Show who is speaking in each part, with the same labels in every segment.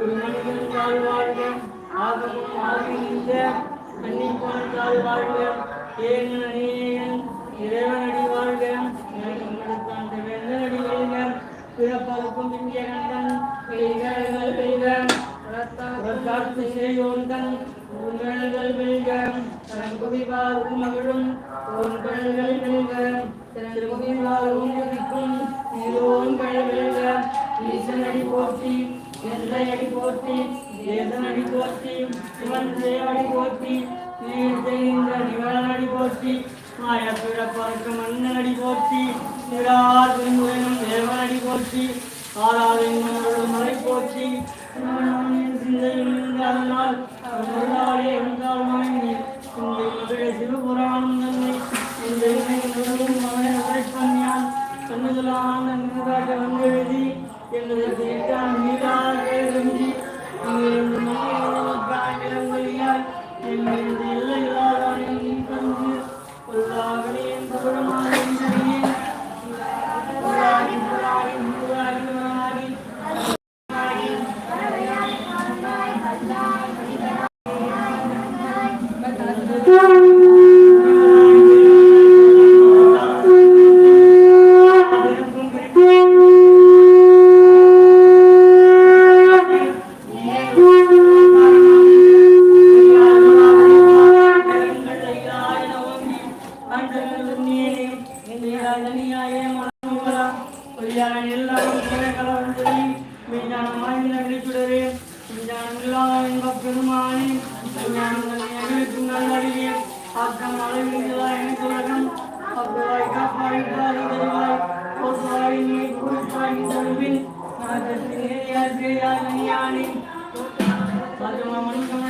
Speaker 1: திருமணிகள் வாழ்வாழ்க ஆகமும் ஆகின்ற கன்னிப்பான் வாழ்வாழ்க ஏகன் அநேகன் இறைவனடி வாழ்க. எனக்கு வேந்தனடி வாழ்க. பிறப்பதற்கும் இந்திய கண்டன் பெய்கள் பெய்க காத்து செய்யோந்தன் உங்கள் வெல்க தனக்குவிவாரும் மகிழும் உங்கள் வெல்க திருமுகிவாரும் உதிக்கும் நீரோன்கள் வெல்க ஈசனடி போற்றி எல்லையடி போற்றி ஏதனடி போற்றி சிவன் தேவடி போற்றி நீர் செய்கின்ற நிவனடி போற்றி மாய பிறப்பதற்கு மன்னனடி போற்றி நிரார் தேவனடி போற்றி ஆறாவின் மலை போற்றி சிந்தையில் பொருளாலே என்றால் சிவபுராணம் தன்னை இந்த அருகே ஆக்கம் அளவிடுகிறாய் எனக்கு உலகம் அப்பவாய் காப்பாய் பாதுகாவாய் போசுவாய் நீ குறிப்பாய் தருவில் நான் நேரியார் பேயார் நீயானே மனுஷன்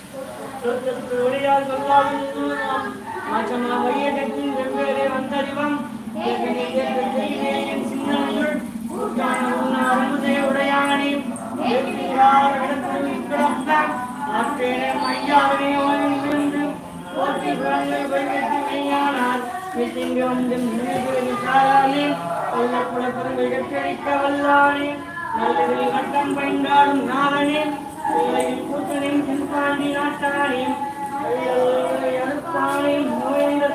Speaker 1: மையாவனே ஒளியால் போற்றி மாற்றமா வைத்து மெய்யானார் விசிங்கம் விசாரணே கொல்லப்புறப்பங்கள் கற்றழிக்க வல்லானே நல்லதில் வட்டம் பயின்றாலும் நாரணே பிள்ளையில் கூத்தனின் பின்பாண்டி நோய்ந்த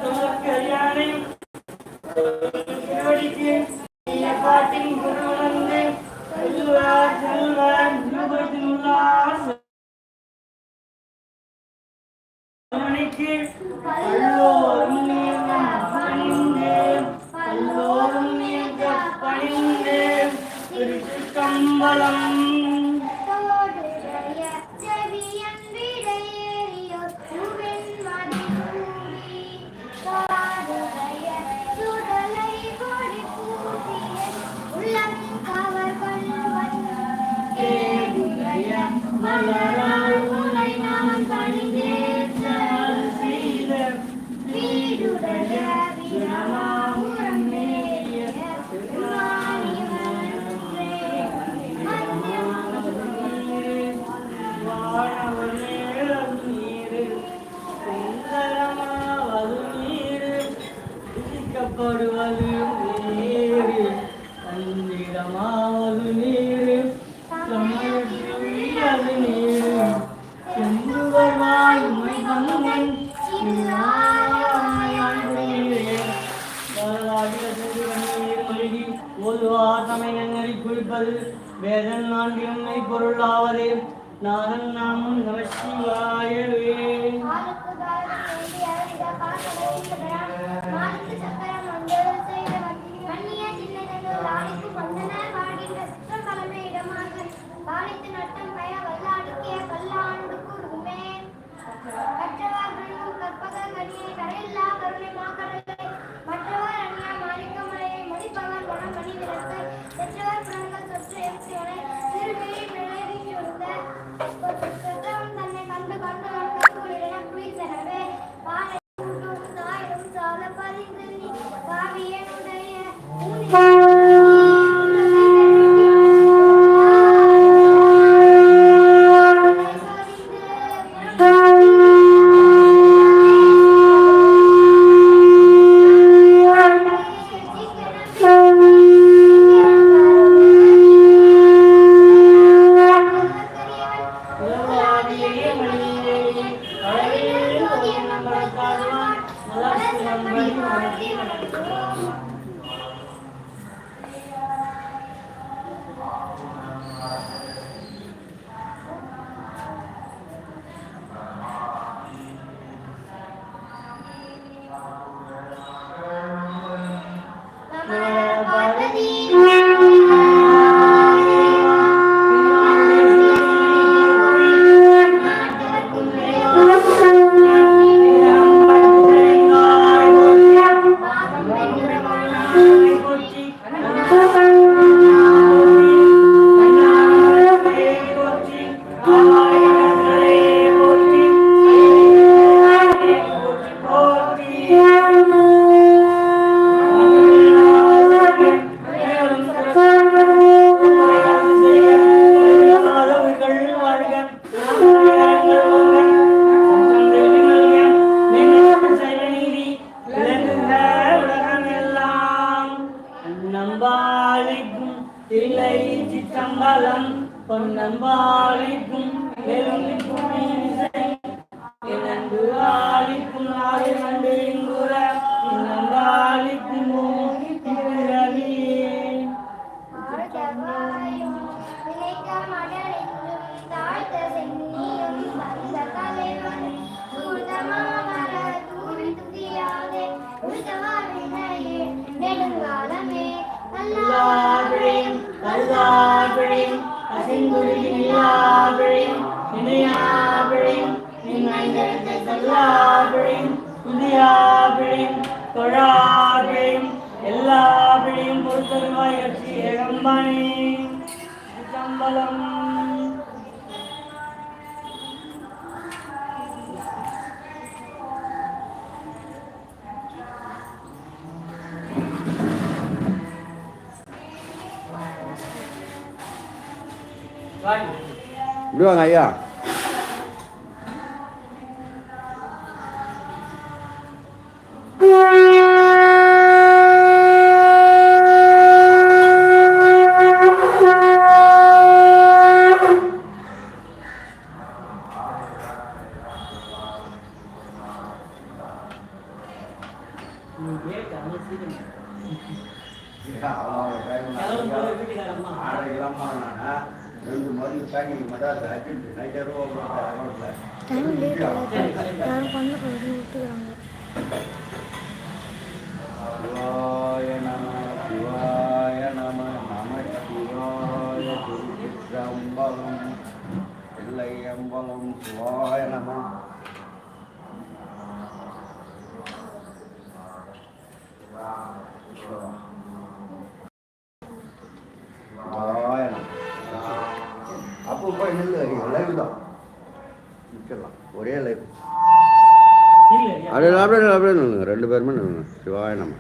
Speaker 1: பாட்டின் குருவனந்து செல்வார் செல்வார் உள்ளார். மணிக்கு எல்லோரும் பணிந்து எல்லோரும் பணிந்து குறிப்பது வேதன் நான்கு பொருளாவது. நாதன் நாமும் நமசிவாயவே There அன்பாளிக்கும் எலும்பிக்கும் இசை. தொழாக்கையும் எல்லா பிடியும் பொறுத்தருவாய் கட்சி ஏகம்பானே. சிதம்பலம்
Speaker 2: இப்படி வாங்க ஐயா.
Speaker 3: யாரும் பண்ண போய் விட்டுக்கிறாங்க
Speaker 2: சிவாய நம சிவாய நம நம சிவாய திருச்சிற்றம்பலம் பிள்ளையம்பலம் சிவாய நம Wow. அப்படியே அப்படியே நில்லுங்க ரெண்டு பேருமே நில்லுங்க சிவாய நம்ம